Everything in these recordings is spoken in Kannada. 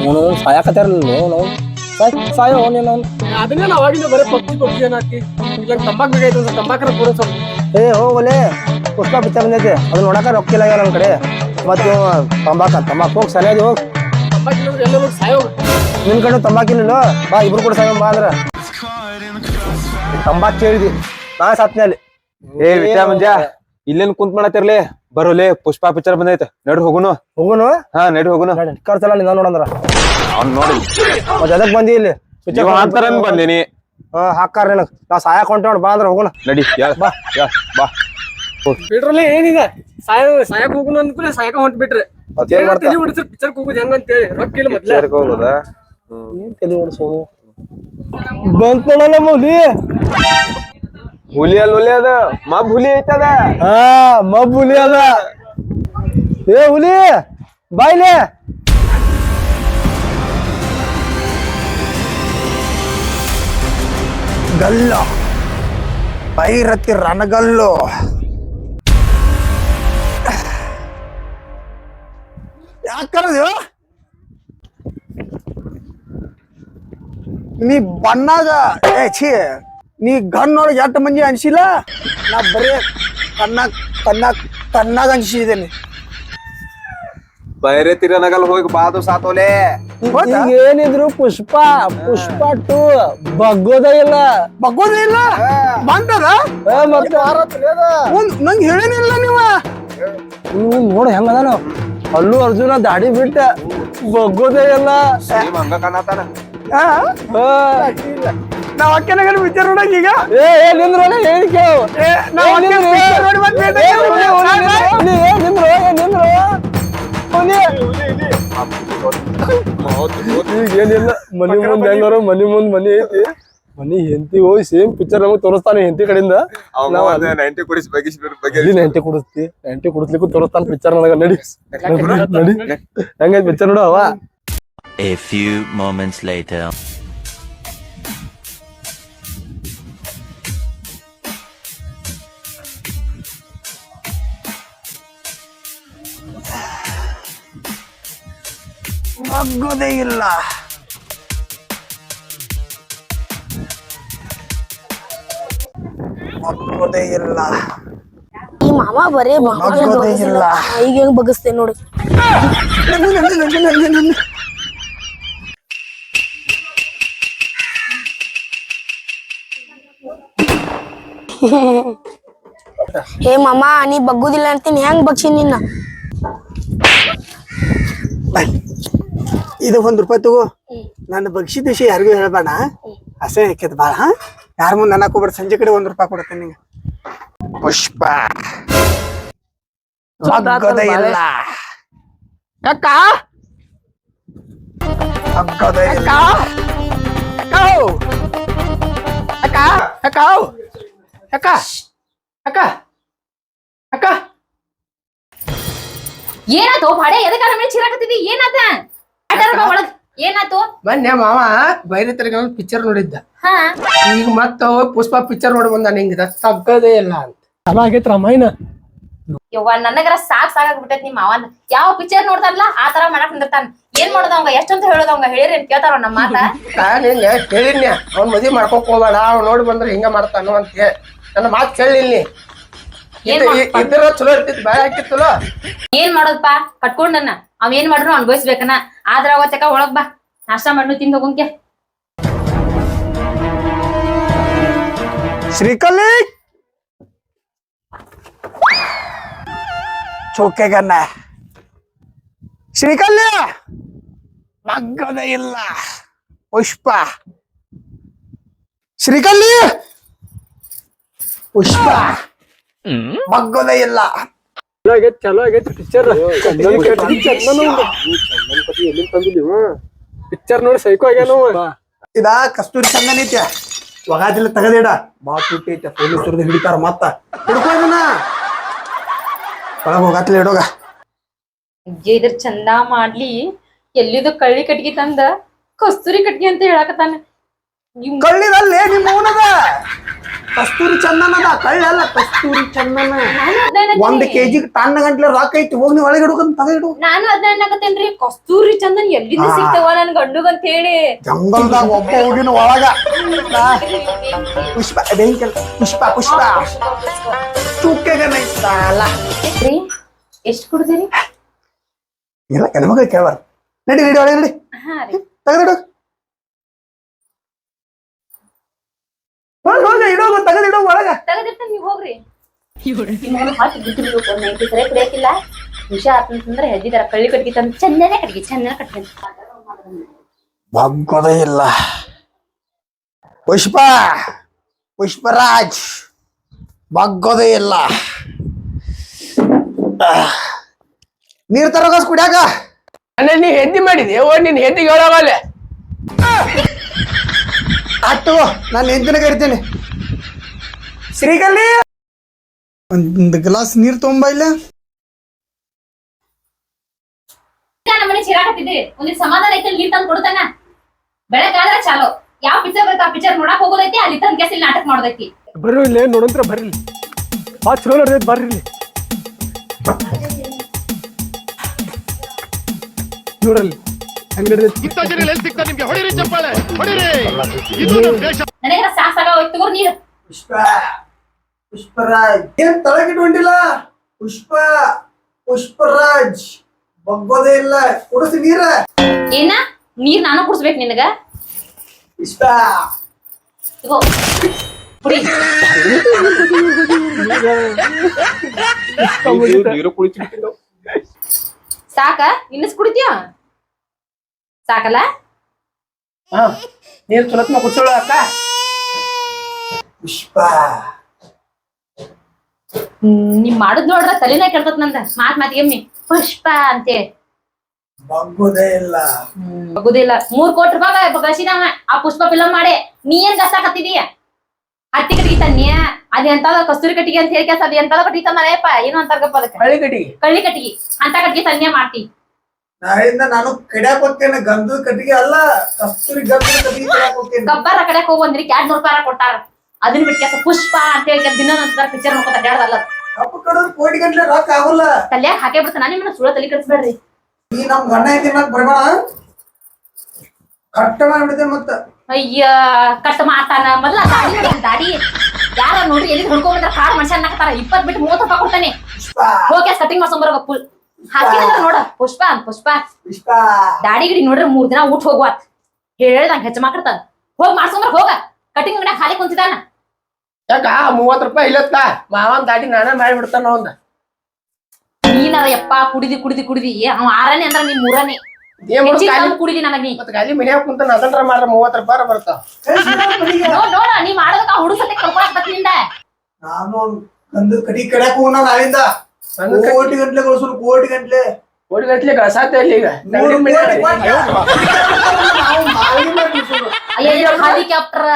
ಅವನು ಸಾಯಕತ್ತಾರಲ್ಲ ನಾವು ಸಾಯ್ ಸಾಯೋ ಅದನ್ನೇ ನಾವು ಅವಾಗಿಂದ ಬರೀ ಪಬ್ಜಿ ಪಬ್ಜಿ ಏನಾಕಿ ಇಲ್ಲ ತಂಬಾಕ್ ಬೇಕಾಯ್ತು ಸರ್ ತಂಬಾಕರ ಪೂರ ಸ್ವಲ್ಪ. ಏ ಹೋಗಲೆ ಪುಷ್ಪ ಪಿಕ್ಚರ್ ಬಂದೈತಿ. ಅದನ್ನ ನೋಡಕ ರೊಕ್ಕ ಇಲ್ಲ ನಮ್ಮ ಕಡೆ. ಮತ್ತೆ ತಂಬಾಕ ತಂಬಾಕ್. ಹೋಗಿ ಸರಿಯಾಗಿ ಹೋಗಿ. ತಂಬಾಕ್ ಎಲ್ಲ ಸಾಯೋ ನಿನ್ ಕಡೆ ತಂಬಾಕಿಲ್ಲ ಬಾ ಇಬ್ರು ಕೂಡ ಸಾಯ ಬಾ ಅಂದ್ರ. ತಂಬಾಕ್ ಕೇಳಿದಿ ನಾ ಸತ್ನೆ ಅಲ್ಲಿ. ಏ ವಿದ್ಯಾ ಮಂಜ ಇಲ್ಲೇನ್ ಕುಂತ್ ಮಾಡತ್ತಿರ್ಲಿ? ಬರೋಲೆ ಪುಷ್ಪಾ ಪಿಕ್ಚರ್ ಬಂದೈತೆ. ನಡು ಹೋಗುನು. ಹೋಗುನು? ಹಾ ನಡು ಹೋಗುನು ಕರ್ಸಲ್ಲ ನಿನ್ನ ನೋಡಂದ್ರ ಅವ್ನ್ ನೋಡಿ. ಮತ್ತೆ ಅದಕ್ಕೆ ಬಂದಿ ಇಲ್ಲಿ? ಅಂತಾರ ಬಂದೇನಿ. ಹಾ ಹಾಕಾರ ನಿನಗ್. ನಾ ಸಾಯಕ್ ಕೊಂಟ ನೋಡ್ ಬಾ ಅಂದ್ರ ಹೋಗುಣ ನಡಿ ಯಾ ಬಾ. ಯಾ ಬಾ. ಬಿಟ್ರಲ್ಲಿ ಏನಿದೆ? ಸಾಯ ಸಾಯಕ್ ಹೋಗುನು ಅಂದ್ಬಿಟ್ರೆ ಸಾಯಕ ಹೊಂಟ್ ಬಿಟ್ರೆ ಮತ್ತೇನ್ ಮಾಡ್ತಾ? ತಲೆ ಹೊಡಿಸ್ರಿ ಪಿಕ್ಚರ್ ಹೋಗುದು ಹೆಂಗ ಅಂತೇಳಿ ರೊಕ್ಕ ಇಲ್ಲ ಮೊದ್ಲೇ. ಹೋಗುದಾ ಏನ್ ತಲೆ ಬಂತ ನೋಡಲ್ಲ ಮೌಲಿ. ಹುಲಿ ಅಲ್ಲ ಹುಲಿ ಅದ. ಮಬ್ ಹುಲಿ ಐತದ? ಹಾ, ಮಬ್ ಹುಲಿ ಅದ. ಏ ಹುಲಿ ಬಾಯ್ಲೆ ಗಲ್ಲ. ಪೈರತಿ ರಣಗಲ್ಲು. ಯಾಕರದು ನೀ ಬಣ್ಣದ ಏ ಛೀ. ನೀ ಗಣ್ಣೊಳಗೆ ಎಷ್ಟು ಮಂದಿ ಅನ್ಸಿಲ್ಲ? ನಾ ಬರೀ ಕಣ್ಣಾಗ ಕಣ್ಣಾಗ ಕಣ್ಣಾಗ ಅನಿಸಿದ್ದೇನೆ ಬೈರೆ ತಿರನಗಲ್ ಹೋಗಿ ಬಾದು ಸಾತೋಲೆ. ಏನಿದ್ರು ಪುಷ್ಪ ಪುಷ್ಪ ಟು ಬಗ್ಗೋದೇ ಇಲ್ಲ. ಬಗ್ಗೋದೇ ಇಲ್ಲ? ಬಂದದ? ಮತ್ತೆ ನಂಗೆ ಹೇಳೇನಿಲ್ಲ ನೀವ? ನೀವು ನೋಡಿ ಹೆಂಗದಾನು. ಅಲ್ಲು ಅರ್ಜುನ ದಾಡಿ ಬಿಟ್ಟ ಬಗ್ಗೋದೇ ಇಲ್ಲ. ಹಂಗ ಕಾಣತಾನ. ನಾವ್ ಅಕ್ಕನಾಗ ಪಿಕ್ಚರ್ ನೋಡಕ್ ಈಗ? ಏ ಏ ಕೇಳು? ಏ, ನಾವ್ ನೋಡಿ ನಿಂದ್ರು ನಿಂದ್ರು ಹುಲಿ. ಈಗ ಏನಿಲ್ಲ ಮನಿ ಮುಂದ್ ಹೆಂಗಾರ ಮನಿ ಮುಂದ್ ಮನಿ ಐತಿ. ಮನಿ ಹೆಂಡತಿ ಹೋಗಿ ಸೇಮ್ ಪಿಕ್ಚರ್ ನಮಗ್ ತೋರಿಸ್ತಾನೆ ಹೆಂಡತಿ ಕಡೆಯಿಂದ. ನೈಂಟಿ ಕುಡಿಸ್ ಬಗಿಸ್ ಬಗ್ಗೆ ನೈಂಟಿ ಕುಡಿಸ್ತಿ. ನೈಂಟಿ ಕುಡಿಸ್ಲಿಕ್ಕೂ ತೋರಿಸ್ತಾನ ಪಿಕ್ಚರ್ ನನಗ ನಡಿ. ನಡಿ. ಹೆಂಗೈತಿ ಪಿಕ್ಚರ್ ನೋಡು ಅವ. A few moments later. ಬಗ್ಗೋದೇ ಇಲ್ಲ ಬಗ್ಗೋದೇ ಇಲ್ಲ ಈ ಮಾಮ ಬರೇ ಬಗ್ಗೋದೇ ಇಲ್ಲ. ಈಗ ಹೆಂಗ್ ಬಗ್ಸ್ತೇನೆ ನೋಡಿ. ಏ ಮಾಮ ನೀ ಬಗ್ಗುದಿಲ್ಲ ಅಂತೀನಿ ಹೆಂಗ್ ಬಗ್ಸಿ ನಿನ್ನ. ಇದು ಒಂದ್ ರೂಪಾಯಿ ತಗೋ. ನನ್ನ ಬಗ್ಸಿದ ವಿಷಯ ಯಾರಿಗೂ ಹೇಳ್ಬೇಡ. ಅಸಹ್ಯ ಹಾಕ್ಯದ ಬಾಳ ಹಾ? ಯಾರ ಮುಂದೆ ನನ್ನ ಹೋಗ್ಬೇಡ ಸಂಜೆ ಕಡೆ ಒಂದ್ ರೂಪಾಯಿ ಕೊಡ್ತೇನೆ ನಿಂಗೆ. ಪುಷ್ಪ. ಬಗ್ಗೋದೇ ಇಲ್ಲ. ಅಕ್ಕ! ಬಗ್ಗೋದೇ ಇಲ್ಲ. ಅಕ್ಕ! ಅಕ್ಕ! ಅಕ್ಕ! ಅಕ್ಕ! ಅಕ್ಕ! ಏನಾತು ಭಾಡೆ ಎದಕ್ಕಾರ ಮೇಲೆ ಚಿರಾಕತ್ತಿದಿ ಏನಾತ ಏನಾತು ಮೊನ್ನೆ ಮಾವ ಬೈರೆ ತರಗ ಪಿಕ್ಚರ್ ನೋಡಿದ್ದ. ಹಾ. ಈಗ ಮತ್ತ ಪುಷ್ಪ ಪಿಕ್ಚರ್ ನೋಡಿ ಬಂದ ನಿಂಗ ತಗ್ಗದೇ ಇಲ್ಲ ಅಂತ. ಚಲೋ ಆಗೈತ್ ರಾಮಾಯಣ ಯವ್ವ ನನಗರ ಸಾಕ್ ಸಾಕಾಗ್ಬಿಟ್ಟೈತಿ ನಿಮ್ಮ ಅವನ್ ಯಾವ ಪಿಕ್ಚರ್ ನೋಡ್ತಾನಲ್ಲ ಆ ತರ ಮಾಡಕ್ ನಿಂದಿರ್ತಾನ. ಏನ್ ಮಾಡೋದ ಅವಂಗ ಎಷ್ಟಂತ ಹೇಳೋದ ಅವಂಗ ಹೇಳಿರಿ ಏನ್ ಕೇಳ್ತಾರ ನಮ್ಮ ಮಾತ. ನಾನೇನ್ ಹೇಳಿನ್ಯ ಅವ್ನ್ ಮದ್ವಿ ಮಾಡ್ಕೋಕ್ ಹೋಗ್ಬೇಡ ಅವ ನೋಡಿ ಬಂದ್ರೆ ಹಿಂಗ ಮಾಡ್ತಾನು ಅಂತ ಹೇಳಿ. ನನ್ನ ಮಾತು ಕೇಳಿಲ್ಲ? ಇದ್ರ ಚಲೋ ಇರ್ತಿತ್ತು ಬಾಯ್ ಹಾಕಿತ್ತಲ್ಲ. ಏನ್ ಮಾಡೋದಪ್ಪ ಕಟ್ಕೊಂಡನ್ನ ಅವ್ ಏನ್ ಮಾಡ್ರು ಅನ್ಭವಿಸ್ಬೇಕನ? ಆದ್ರ ಅವತ್ತಕ ಒಳಗ್ ಬಾ. ನಾಷ್ಟ ಮಾಡ್ನು ತಿಂದ ಹೋಗಂಕೆ ಶ್ರೀಕಲ್ಲಿ! ಚೌಕೆಗನ್ನ. ಶ್ರೀಕಲ್ಯ ಮಗ್ಗದ ಇಲ್ಲ. ಪುಷ್ಪ. ಶ್ರೀಕಲ್ಲಿ! ಪುಷ್ಪ. ಮಗ್ಗದ ಇಲ್ಲ. ಚಲೋ ಆಗೈತಿ ಚಲೋ ಆಗೈತಿ ಪಿಕ್ಚರ್ ಪಿಕ್ಚರ್ ನೋಡಿ. ಸೈಕೋ ಆಗ್ಯಾನ ಇದಾ ಕಸ್ತೂರಿ ಚಂದನ್ ಐತ್ಯ ಒಗಾದಿಲ್ಲ ತಗದಿಡ. ಬಾ ತುಟ್ಟಿ ಐತೆ ಪೊಲೀಸರದ್ದು ಹಿಡಿತಾರ ಮತ್ತ. ಹಿಡ್ಕೋ ಇದನ್ನ. ಒಳಗ ಹೋಗಾತ್ಲ ಇಡೋಗ. ಅಜ್ಜಿ ಇದ್ರ ಚಂದ ಮಾಡ್ಲಿ. ಎಲ್ಲಿದು ಕಳ್ಳಿ ಕಟ್ಗಿ ತಂದ ಕಸ್ತೂರಿ ಕಟ್ಗಿ ಅಂತ ಹೇಳಕತ್ತಾನ. ಕಳ್ಳಿದಲ್ಲೇ ನಿಮ್ಮ ಅವನದ ಕಸ್ತೂರಿ ಚಂದನದ? ಕಳ್ಳಲ್ಲ ಕಸ್ತೂರಿ ಚಂದನ. ಒಂದ್ ಕೆಜಿ ಟನ್ ಗಂಟ್ಲೆ ರೊಕ್ಕ ಐತಿ ಹೋಗಿ ನೀವು ಒಳಗೆ ಇಡ್ಕೊಂಡ್ ತಗ ಇಡು ನಾನು ಅದನ್ನ ಅನ್ನಕತ್ತೇನ್ರಿ ಕಸ್ತೂರಿ ಚಂದನ್ ಎಲ್ಲಿಂದ ಸಿಗ್ತಾವ ನನ್ ಗಂಡುಗ್ ಅಂತ ಹೇಳಿ. ಜಂಗಲ್ದಾಗ ಒಬ್ಬ ಹೋಗಿನ ಒಳಗ. ಪುಷ್ಪ ಬೆಂಕಿ ಅಲ್ಲ, ಪುಷ್ಪ. ಪುಷ್ಪ ಚುಕ್ಕೆಗ ನೈಸಾಲ ಎಷ್ಟು ಕುಡ್ದಿರಿ? ಇಲ್ಲ ಹೆಣ್ಮಕ್ಳು ಕೇಳಬಾರ ನಡಿ ನಡಿ ಒಳಗೆ ನಡಿ. ತೆಗೆದಿಡು ಹೋಗ ಹೋಗ ಇಡೋಗು ತೆಗೆದಿಡು ಒಳಗ ತೆಗದಿರ್ತಾನೆ ನೀವ್ ಹೋಗ್ರಿ ನಿಮ್ಮವ್ನು ಹಾಕಿ ಬಿಟ್ಟು ಒಂದ್ ನೈಂಟಿ ಸರಿ ಕುಡಿಯಕಿಲ್ಲ ವಿಷ ಆತಂತಂದ್ರೆ ಹೆದ್ದಿದಾರ ಕಳ್ಳಿ ಕಟ್ಗಿ ತಂದು ಚಂದನೆ ಕಟ್ಗಿ ಚಂದನೆ ಕಟ್ಗಿ ಬಗ್ಗೋದೇ ಇಲ್ಲ. ಪುಷ್ಪ ಪುಷ್ಪರಾಜ್ ಬಗ್ಗೋದೇ ಇಲ್ಲ. ನೀರ್ ತರಗಸ್ ಕುಡಿಯಾಕ? ಅಂದ್ರೆ ನೀ ಹೆದ್ದಿ ಮಾಡಿದೆ ಓ ನಿನ್ ಹೆದ್ದಿ ಹೇಳೋವಲ್ಲ ಅಟ್ಟು ನಾನು ಹೆದ್ದಿನ ಕರಿತೀನಿ. ಶ್ರೀಗಲ್ಲಿ! ಒಂದು ಗ್ಲಾಸ್ ನೀರ್ ತಗೊಂಬ ಇಲ್ಲ. ನಮ್ಮ ಮನೆ ಚಿರಾಕತ್ತಿದ್ದೀರಿ ಒಂದಿಟ್ ಸಮಾಧಾನ ಐತೆ ನೀರ್ ತಂದು ಕೊಡ್ತಾನ ಬೆಳಕಾದ್ರ ಚಾಲೋ. ಯಾವ ಪಿಕ್ಚರ್ ಬರ್ತಾ ಆ ಪಿಕ್ಚರ್ ನೋಡಕ್ ಹೋಗೋದೈತಿ ಅಲ್ಲಿ ತಂದ್ ಕೇಸ್ ಇಲ್ಲಿ ನಾಟಕ ಮಾಡೋದೈತಿ. ಬರ್ರಿ ಇಲ್ಲಿ ನೋಡಂತ್ರ ಬರ್ರಿ ಬಾ ಚಲೋ ನೋಡ್ದೈತಿ ಬರ್ರಿ ಇಲ್ಲಿ. ನೋಡ್ರಲ್ಲಿ ಹೆಂಗ್ ನಡ್ದೈತಿ ನನಗೆ ಸಾಕ್ ಸಾಗ ಹೋಯ್ತು ತಗೋರ್ ನೀರ್. ಪುಷ್ಪ ಪುಷ್ಪರಾಜ್ ಏನ್ ತಳಗಿಟ್ಕೊಂಡಿಲ್ಲ ಪುಷ್ಪ ಪುಷ್ಪರಾಜ್ ಬಗ್ಗೋದೇ ಇಲ್ಲ ಕುಡಿಸಿ ನೀರ ಏನ ನೀರ್ ನಾನು ಕುಡ್ಸ್ಬೇಕು ನಿನಗ ಪುಷ್ಪ ತಗೋ ಕುಡಿ ನೀರು ಕುಳಿತು ಸಾಕ ಇನ್ನಸ್ ಕುಡಿತೀಯ ಸಾಕಲ್ಲ ಹಾ ನೀರ್ ತುಲತ್ನ ಕುಡ್ಸೋಳು ಅಕ್ಕ ಪುಷ್ಪ ಹ್ಮ್, ನೀವ್ ಮಾಡುದ್ ನೋಡ್ರ ತಲೆನೇ ಕೆಡ್ತತ್ ನಂದ ಮಾತ್ ಮಾತಿಗೆಮ್ಮಿ ಪುಷ್ಪ ಅಂತೇಳಿ. ಬಗ್ಗೋದೇ ಇಲ್ಲ. ಆಗುದಿಲ್ಲ ಮೂರ್ ಕೋಟಿ ರೂಪಾಯಿ ಗಳಿಸಿದವ ಆ ಪುಷ್ಪ ಫಿಲಂ ಮಾಡಿ. ನೀ ಏನ್ ಗಸಾಕತ್ತಿದೀಯ ಹತ್ತಿ ಕಟ್ಟಿಗೆ ತನ್ನಿಯ ಅದ ಎಂತಾದ ಕಸ್ತೂರಿ ಕಟ್ಟಿಗೆ ಅಂತ ಹೇಳಿ ಅದ್ ಎಂತಾದ ಕಟ್ಟಿಗೆ ತಂದಪ್ಪ ಏನು ಅಂತಾರಪ್ಪ ಅದಕ್ಕೆ? ಕಳ್ಳಿ ಕಟ್ಟಿಗೆ. ಕಳ್ಳಿ ಕಟ್ಟಿಗೆ. ಅಂತ ಕಟ್ಟಿಗೆ ತನ್ನಿಯ ಮಾಡ್ತಿ. ನಾಳಿಂದ ನಾನು ಕಡ್ಯಾಕ್ ಹೋಗ್ತೇನೆ ಗಂಧದ ಕಟ್ಟಿಗೆ ಅಲ್ಲ ಕಸ್ತೂರಿ ಗಂಧದ ಕಟ್ಟಿಗೆ ಕಡ್ಯಾಕ್ ಗಬ್ಬರ ಕಡೆಕ್ ಹೋಗ್ ಬಂದ್ರಿ ಎರಡ್ ನೂರ್ ರೂಪಾಯಿ ಕೊಟ್ಟಾರ? ಅದನ್ನ ಬಿಟ್ಟು ಪುಷ್ಪ ಅಂತ ಹೇಳಿ ದಿನ ನಂತರ ಪಿಕ್ಚರ್ ನೋಡ್ಕೊತ ಕಪ್ಪು ಕಡೋದು ಕೋಟಿ ಗಂಟ್ಲೆ ರೊಕ್ಕ ಆಗುಲ್ಲ. ತಲ್ಯಾಗ ಹಾಕೇ ಬಿಡ್ತಾನ. ನಿಮ್ಮನ್ನ ಸುಳ್ಳ ತಲೆ ಕಳಿಸ್ಬೇಡ್ರಿ ನೀ ನಮ್ ಗಂಡ ಐತಿ ಮತ್ ಬರ್ಬೇಡ. ಕಟ್ಟ ಮಾಡ್ಬಿಡ್ತೆ ಮತ್ತ. ಅಯ್ಯ ಕಟ್ ಮಾಡ್ತಾನ. ಮೊದ್ಲ ದಾಡಿ ನೋಡು, ಆ ದಾಡಿ. ಯಾರ ನೋಡ್ರಿ ಎಲ್ಲಿ ಹುಡ್ಕೊಂಡ್ರ ಕಾರ್ ಮನುಷ್ಯ ಅನ್ನಕತ್ತಾರ ಇಪ್ಪತ್ ಬಿಟ್ಟು ಮೂವತ್ತು ರೂಪಾಯಿ ಕೊಡ್ತಾನೆ. ಹೋಗಿ ಕಟಿಂಗ್ ಮಾಡ್ಸೊಂಬರ ಫುಲ್ ಹಾಕಿದ್ರ ನೋಡ. ಪುಷ್ಪ ಅಂತ ಪುಷ್ಪ. ದಾಡಿ ಗಿಡಿ ನೋಡ್ರಿ ಮೂರ್ ದಿನ ಊಟ ಹೋಗುವ ಹೇಳ್ದಂಗ ಹೆಚ್ಚ ಮಾಡ್ತಾನ ಹೋಗ್ ಮಾಡ್ಸೊಂಬರ ಹೋಗ. ಕಟಿಂಗ್ ಅಂಗಡ್ಯಾಗ ಖಾಲಿ ಕುಂತಿದಾನ ಯಾಕ? ಮೂವತ್ ರೂಪಾಯಿ ಇಲ್ಲತ್ತ? ಮಾವನ್ ದಾಟಿ ನಾನೇ ಮಾಡಿಬಿಡ್ತಾನ ಅವಂದ ನೀನಾರ ಯಪ್ಪ ಕುಡಿದಿ ಕುಡಿದಿ ಕುಡಿದಿ. ಅವ ಆರನೇ ಅಂದ್ರ ನೀನ್ ಮೂರನೇ. ಏನ್ ಮಾಡೋದು ಹೆಚ್ಚಿಗೆ ಖಾಲಿ ತಂದ್ ಕುಡಿದಿ ನನಗ ನೀ. ಮತ್ ಖಾಲಿ ಮನ್ಯಾಗ ಕುಂತ ಅದನ್ರ ಮಾಡ್ರ ಮೂವತ್ ರೂಪಾಯಿ ಬರ್ತಾವ. ನೋಡ್ ನೋಡ ನೀ ಮಾಡೋದಕ್ಕ ಹುಡುಗ ಸತೆ ಕರ್ಕೊಳಕ್ ನಾನು ಕಡಿ ಕಡ್ಯಾಕ್ ಹೋಗೋಣ ನಾಳಿಂದ ನನ್ನ ಕೈ- ಕೋಟಿ ಗಂಟ್ಲೆ ಗಳಿಸೋರು ಕೋಟಿ ಗಂಟ್ಲೆ. ಕೋಟಿ ಗಟ್ಲೆ ಗಳಸಾತ ಇಲ್ಲಿ ಈಗ? ಮೂರು ಕೋಟಿ ನಾವು ಮಾಲಿನ್ಯ ಮಾಡ್ಬಿಡ್ಸೋದು. ಅಯ್ಯೋ ಹೆಲಿಕಾಪ್ಟರ್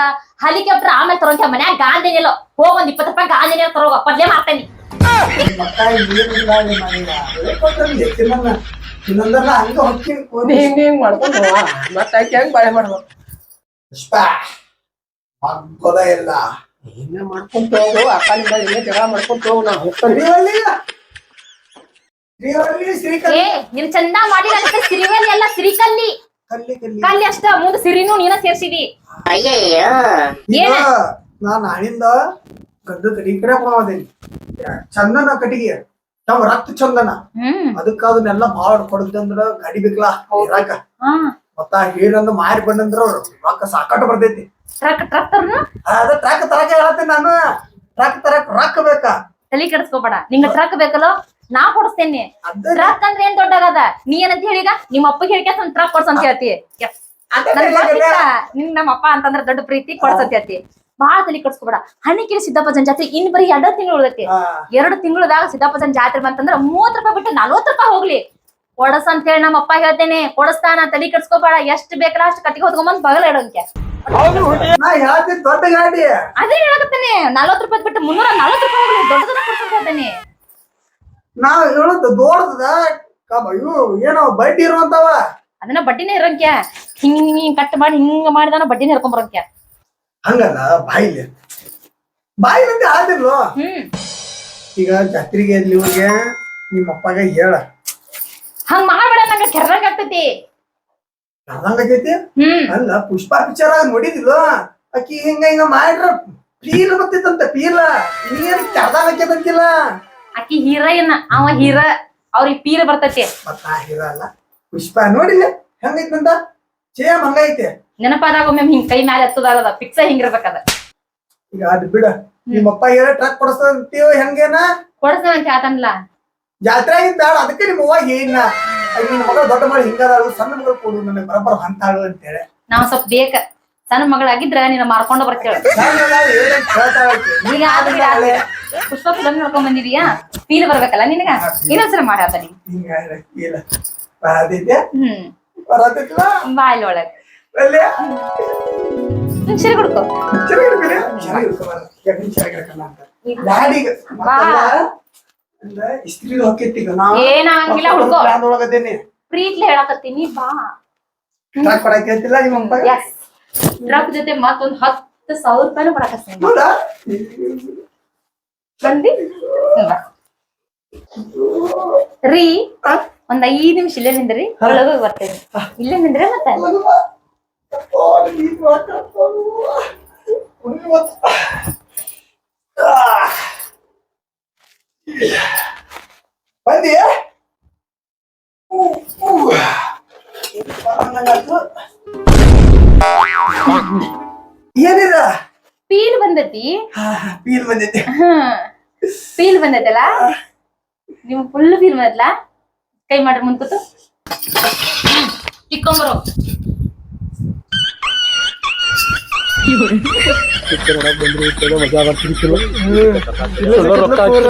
ಹೆಲಿಕಾಪ್ಟರ್ ಆಮೇಲೆ ತರೋಂತ ಮನ್ಯಾಗ ಗಾಂಧಿನಿಲ್ಲ ಹೋಗ ಒಂದ್ ಇಪ್ಪತ್ ರೂಪಾಯಿ ಗಾಂಧಿನಿಲ್ಲ ತರೋಗ. ಪದ್ಲೆ ಮಾಡ್ತೇನಿ. ಹಂಗ ಹೊಕ್ಕಿ ಹಿಂಗ್ ಹಿಂಗ್. ಮಾಡ್ಕೊಂಡು ಮತ್ತ ಆಕಿ ಹೆಂಗ್ ಬಾಳೆ ಮಾಡ್ಬೇಕು? ಪುಷ್ಪ ಮಗ್ಗೋದ ಇಲ್ಲ ಏನೇ ಮಾಡ್ಕೊಂತ ಹೋಗು. ಅಕ್ಕನಿಂದ ಹಿಂಗ ಜಗಳ ಮಾಡ್ಕೊಂತ ಹೋಗು. ನಾ ಹೋಗ್ತಾನೆ. ಶ್ರೀವಲ್ಲಿ ಶ್ರೀಕಲ್ಲಿ ನೀನ್ ಚಂದ ಮಾಡಿ ಸಿರಿವಲ್ಲಿ ಸಿರಿಕಲ್ಲಿ ಕಲ್ಲಿ ಕಲ್ಲಿ ಕಲ್ಲಿ ಅಷ್ಟ ಮುಂದ್ ಸಿರಿನೂ ನೀನ ಸೇರ್ಸಿದಿ. ಈಗ ಏನ? ನಾನ್ ನಾಳಿಂದ ಗಂಧದ ಕಟ್ಟಿಗೆ ಕಡೆ ಹೋಗೋದೇನಿ. ಚಂದನ ಕಟ್ಟಿಗೆ ನಾವ್ ರಕ್ತ ಚಂದನ. ಅದಕ್ಕ ಅದನ್ನೆಲ್ಲ ಬಾಳ ಕೊಡದಂದ್ರ ಗಾಡಿ ಬೇಕಲ್ಲ ಇರಾಕ. ಹಾ. ಮತ್ತ ಏನಂದ ಮಾರಿ ಬಂದಂದ್ರ ರೊಕ್ಕ ಸಾಕಟ್ಟು ಬರ್ತೈತಿ. ಟ್ರಕ್ ಟ್ರಕ್ಟರ್ನ? ಅದ ಟ್ರಕ್ ತರಕ ಹೇಳ್ತೇನೆ ನಾನು. ಟ್ರಕ್ ತರಕ್ ರೊಕ್ಕ ಬೇಕಾ? ತಲೆ ಕೆಡಿಸ್ಕೋಬೇಡ. ನಿಂಗ ಟ್ರಕ್ ಬೇಕಲ್ಲ? ನಾ ಕೊಡಿಸ್ತೇನೆ. ಟ್ರಕ್ ಅಂದ್ರೆ ಏನ್ ದೊಡ್ಡದ ನೀ ಏನಂತ ಹೇಳಿಗ ನಿಮ್ಮ ಅಪ್ಪ ಹೇಳಿಕ ಟ್ರಕ್ ಕೊಡ್ಸಂತ ಹೇಳ್ತಿ. ನಿನ್ ನಮ್ಮ ಅಪ್ಪ ಅಂತಂದ್ರ ದೊಡ್ಡ ಪ್ರೀತಿ ಕೊಡ್ಸಂತ ಹೇಳ್ತಿ. ಬಾಳ ತಲೆ ಕೊಡ್ಸ್ಕೊಬೇಡ. ಹಣ್ಣಿಕಿರಿ ಸಿದ್ದಪ್ಪಜನ್ ಜಾತ್ರೆ ಇನ್ ಬರೀ ಎರಡ್ ತಿಂಗಳು ಉಳಿದೈತಿ. ಎರಡು ತಿಂಗಳದಾಗ ಸಿದ್ದಪ್ಪಜನ್ ಜಾತ್ರೆ ಬಂತಂದ್ರ ಮೂವತ್ ರೂಪಾಯಿ ಬಿಟ್ಟು ನಲ್ವತ್ ರೂಪಾಯಿ ಹೋಗ್ಲಿ. ಕೊಡಸ ಅಂತ ಹೇಳಿ ನಮ್ಮ ಅಪ್ಪ ಹೇಳ್ತೇನೆ. ಕೊಡಸ್ತಾನ ತಲೆ ಕಟ್ಸ್ಕೊಬೇಡ ಎಷ್ಟ್ ಬೇಕಲ್ಲ ಅಷ್ಟ್ ಕಟ್ಟಿಗೆ ಹೊತ್ಕೊಂಬಂದ್ ಬಗಲ ಇಡೋಂಕೆ. ಅದೇ ಹೇಳಕತ್ತೇನೆ. ನಲ್ವತ್ ರೂಪಾಯಿ ಬಿಟ್ಟು ಮುನ್ನೂರ ನಲ್ವತ್ ರೂಪಾಯಿ ಹೋಗ್ಲಿ. ದೊಡ್ಡದನ್ನ ಕೊಡ್ಸಂತ ಹೇಳ್ತೇನೆ. ನಾವ್ ಹೇಳೋದು ದೋಡ್ದ ಕಬ ಇವು ಏನೋ ಬಡ್ಡಿ ಇರುವಂತವ. ಅದನ್ನ ಬಡ್ಡಿನೇ ಇರಂಕ್ಯ ಹಿಂಗ್ ಹಿಂಗ್ ಕಟ್ ಮಾಡಿ ಹಿಂಗ ಮಾಡಿದಾನ ಬಡ್ಡಿನೇ ಹಿಡ್ಕೊಂಡ್ ಬರಂಕ್ಯ ಹಂಗಲ್ಲ ಬಾಯಿಲಿ. ಬಾಯಿಲಂತೆ ಆದಿಲ್ವೋ ಹ್ಮ್. ಈಗ ಜಾತ್ರೆಗೆ ಅಲ್ಲಿ ಹೋಗಿ ನಿಮ್ಮ ಅಪ್ಪಗ ಹೇಳ. ಹಂಗ್ ಮಾಡ್ಬೇಡ ನಂಗ ಕೆರ್ದಂಗ ಆಗ್ತೈತಿ. ಅರ್ಧಂಗೈತಿ ಹ್ಮ್. ಅಲ್ಲ ಪುಷ್ಪ ಪಿಕ್ಚರ್ ನೋಡಿದಿಲ್ಲ? ಅಕ್ಕಿ ಹಿಂಗ ಹಿಂಗ ಮಾಡ್ರ ಪೀಲ್ ಬರ್ತೈತಂತ ಪೀಲ ನೀನ್ ಕರ್ದಾಗತ್ತಂತಿಲ್ಲ ಆಕಿ ಹೀರೋಯಿನ್ ಅವ ಹೀರ ಅವ್ರಿಗೆ ಪೀರ ಬರ್ತೈತಿ. ಮತ್ತ ನಾ ಹೀರೋ ಅಲ್ಲ. ಪುಷ್ಪ ನೋಡಿಲ್ಲ? ಹೆಂಗೈತಂತ ಸೇಮ್ ಹಂಗೈತೆ. ನೆನಪಾದಾಗ ಒಮ್ಮೆ ಹಿಂಗ್ ಕೈ ಮ್ಯಾಲೆ ಎತ್ತದಾಗದ ಫಿಕ್ಸ ಹಿಂಗಿರ್ಬೇಕದ ಈಗ ಅದ್ ಬಿಡ. ನಿಮ್ಮಪ್ಪ ಹೇಳ ಟ್ರಕ್ ಕೊಡಿಸ್ತಂತೀವ ಹೆಂಗೇನ? ಕೊಡ್ಸೇನ ಅಂತ ಹೇಳ್ತಾನಲ್ಲ ಜಾತ್ರೆ ಆಗಿದ್ದ ಅದಕ್ಕೆ ನಿಮ್ಮ ಅವ್ವ ಏನ? ನಿನ್ನ ದೊಡ್ಡ ಮಗಳು ಹಿಂಗದಾಳು ಸಣ್ಣ ಮಗಳು ಕೊಡು ನನಗೆ ಬರಬರ ಅಂತಾಳು ಅಂತೇಳಿ. ನಾವ್ ಸ್ವಲ್ಪ ಬೇಕ. ಸಣ್ಣ ಮಗಳಾಗಿದ್ರ ನೀನು ಮಾರ್ಕೊಂಡು ಬರ್ತೇವೆ. ಈಗ ಆದ್ರೆ ಪುಷ್ಪ ಫಿಲಮ್ ನೋಡ್ಕೊಂಡ್ ಬಂದಿದೀಯಾ ಫೀಲ್ ಬರ್ಬೇಕಲ್ಲ ನಿನಗ? ಇನ್ನೊಂದ್ಸಲ ಮಾಡಾತ ನೀ ಹ್ಮ್. ಒಳಗ್ ಸರಿ ಕೊಡ್ಕೋ. ಇಸ್ತ್ರಿ ಏನಾಗಿಲ್ಲ ಹುಡ್ಕೋ. ಒಳಗದೇನಿ ಪ್ರೀತ್ಲೆ ಹೇಳಕತ್ತೀನಿ ಬಾ. ಟ್ರಕ್ ನಿಮ್ಮ ಜೊತೆ ಮತ್ತೊಂದ್ ಹತ್ತು ಸಾವಿರ ರೂಪಾಯಿನೂ ಕೊಡಕತ್ತೀನಿ ಬಂದಿ. ರೀ ಒಂದ್ ಐದ್ ನಿಮಿಷ ಇಲ್ಲೇ ನಿಂದ್ರಿ ಒಳಗ ಬರ್ತೇನೆ ಇಲ್ಲೇ ನಿಂದ್ರೆ ಮತ್ತೆ. ಬಂದಿ. ಬಂದೈತಿ? ಫೀಲ್ ಬಂದೈತೆ. ಫೀಲ್ ಬಂದೈತಲ್ಲ? ನಿಮ್ ಫುಲ್ ಫೀಲ್ ಬಂದೈತಲ್ಲ? ಕೈ ಮಾಡ್ರಿ ಮುಂದ್ ಕೂತು. ಇಕ್ಕೊಂಬರು. ಮಜಾ ಬರ್ತಿರ್ತಿಲ್ಲ ರೊಕ್ಕ ಹಾಕಿ